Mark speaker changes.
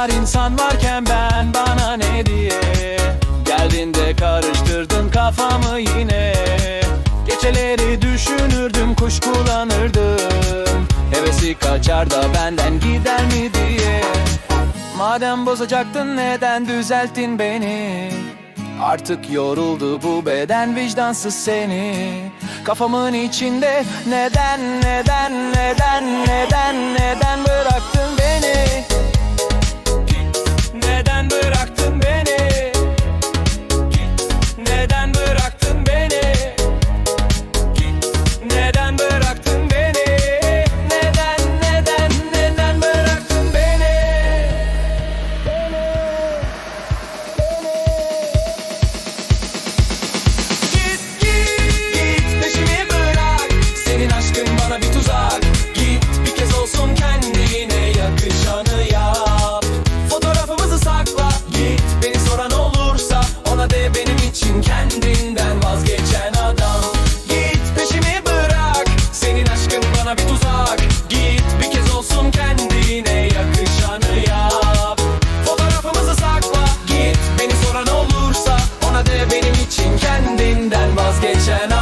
Speaker 1: kadar insan varken ben bana ne diye? Geldin de karıştırdın kafamı yine. Geceleri düşünürdüm kuşkulanırdım. Hevesi kaçar da benden gider mi diye. Madem bozacaktın neden düzelttin beni? Artık yoruldu bu beden vicdansız seni. Kafamın içinde neden neden neden neden neden bıraktın beni